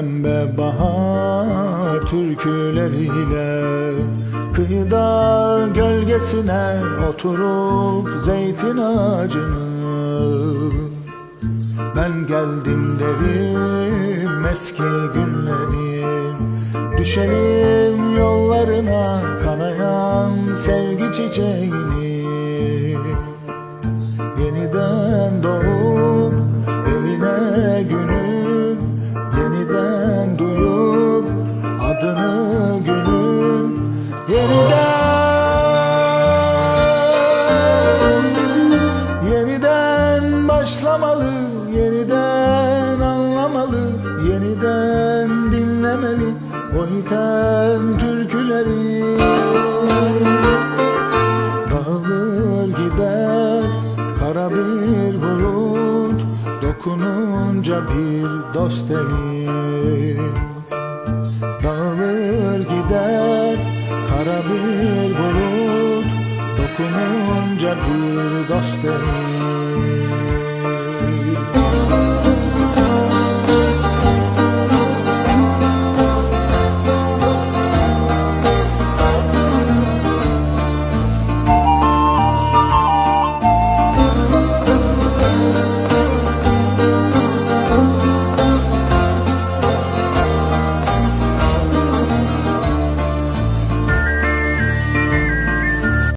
pembe bahar türküleriyle Kıyıda gölgesine oturup zeytin ağacını. Ben geldim derim eski günlerim Düşelim yollarına kanayan sevgi çiçeğini Yeniden Yeniden başlamalı Yeniden anlamalı Yeniden dinlemeli O iten türküleri. Dağılır gider kara bir bulut Dokununca bir dost eli bir bulut Dokununca bir dost eli